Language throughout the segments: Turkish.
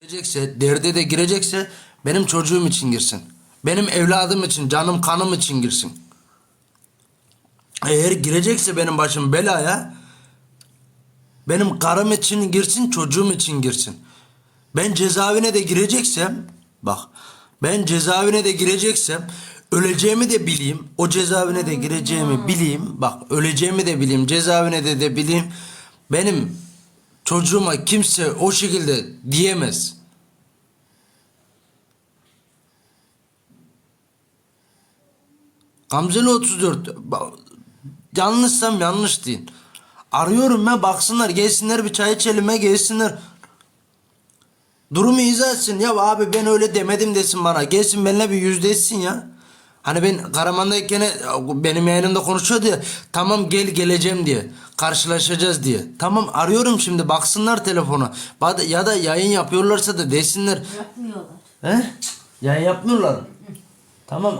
girecekse, derde de girecekse benim çocuğum için girsin. Benim evladım için, canım kanım için girsin. Eğer girecekse benim başım belaya benim karım için girsin, çocuğum için girsin. Ben cezaevine de gireceksem bak ben cezaevine de gireceksem öleceğimi de bileyim. O cezaevine de gireceğimi bileyim. Bak öleceğimi de bileyim. Cezaevine de de bileyim. Benim çocuğuma kimse o şekilde diyemez. Gamzeli 34. Bak, Yanlışsam yanlış deyin. Arıyorum ben baksınlar gelsinler bir çay içelim ya gelsinler. Durumu izah etsin. Ya abi ben öyle demedim desin bana. Gelsin benimle bir yüzleşsin ya. Hani ben Karaman'dayken benim yayınımda konuşuyordu ya. Tamam gel geleceğim diye. Karşılaşacağız diye. Tamam arıyorum şimdi baksınlar telefona. Ya da yayın yapıyorlarsa da desinler. Yapmıyorlar. He? Yayın yapmıyorlar. Tamam.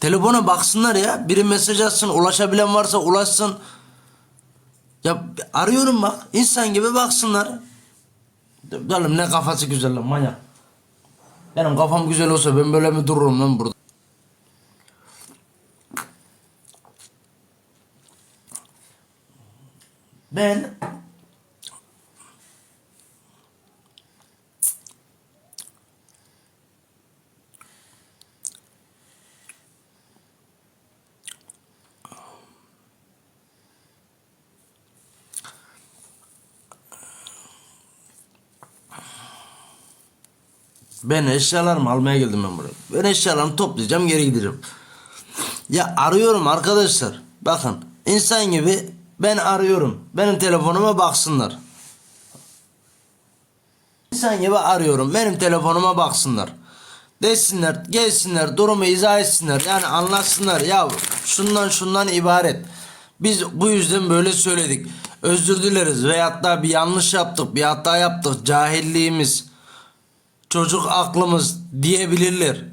Telefona baksınlar ya. Biri mesaj atsın. Ulaşabilen varsa ulaşsın. Ya arıyorum bak. insan gibi baksınlar. Oğlum ne kafası güzel lan manyak. Benim kafam güzel olsa ben böyle mi dururum lan burada? Ben Ben eşyalarımı almaya geldim ben buraya. Ben eşyalarımı toplayacağım geri gideceğim. Ya arıyorum arkadaşlar. Bakın insan gibi ben arıyorum. Benim telefonuma baksınlar. İnsan gibi arıyorum. Benim telefonuma baksınlar. Desinler, gelsinler, durumu izah etsinler. Yani anlatsınlar. Ya şundan şundan ibaret. Biz bu yüzden böyle söyledik. Özür dileriz veyahut da bir yanlış yaptık, bir hata yaptık. Cahilliğimiz, çocuk aklımız diyebilirler.